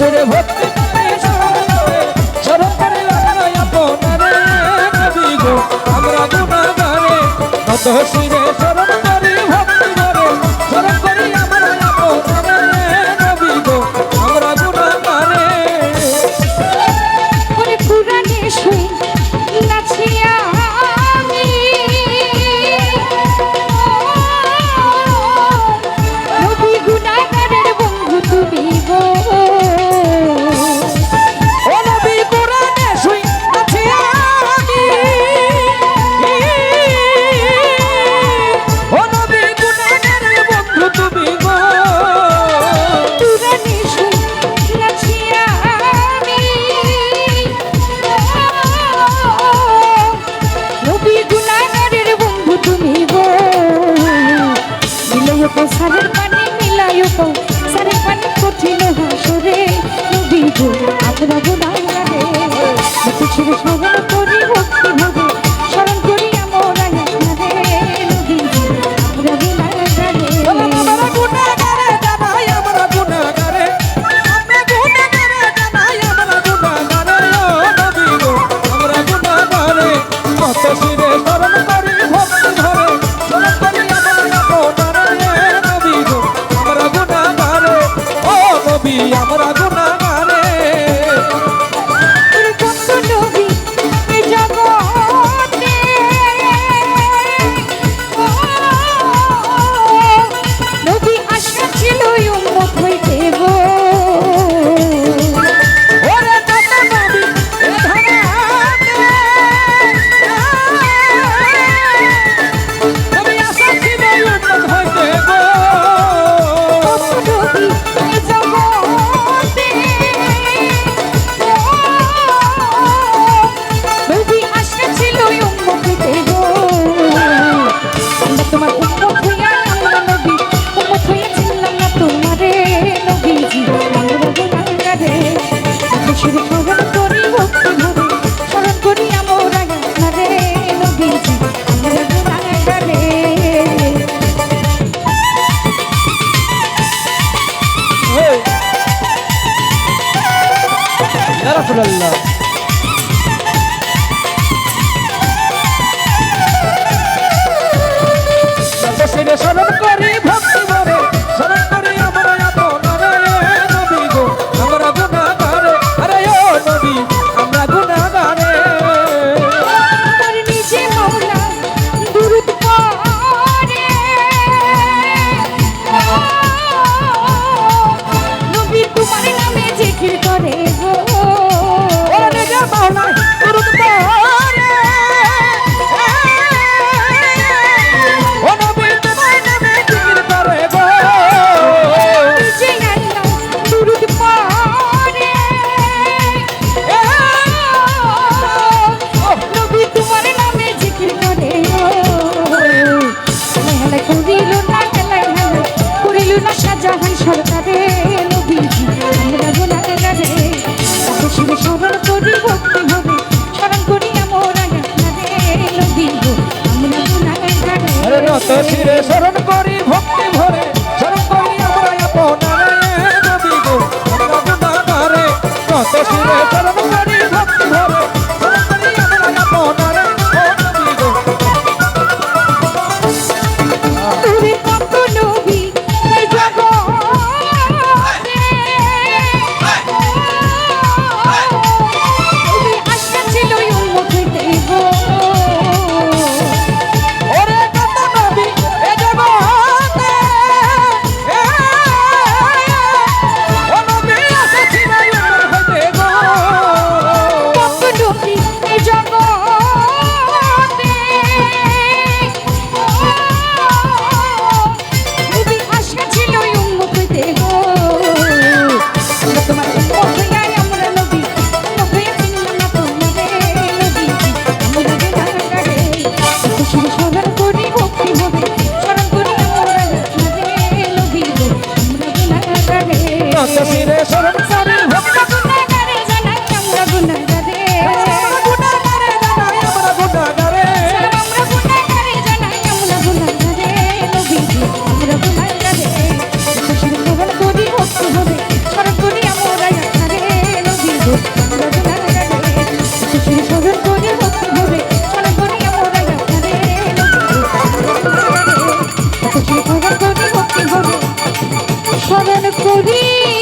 রে ভক্তি সরকারে লাগানো আপনারে নবী গো। আমরা গুণাগারে কত camarada. গ্রহণ করি ভক্তি ভরে। স্মরণ করি আমরা রে নবীজি Rasulullah করি।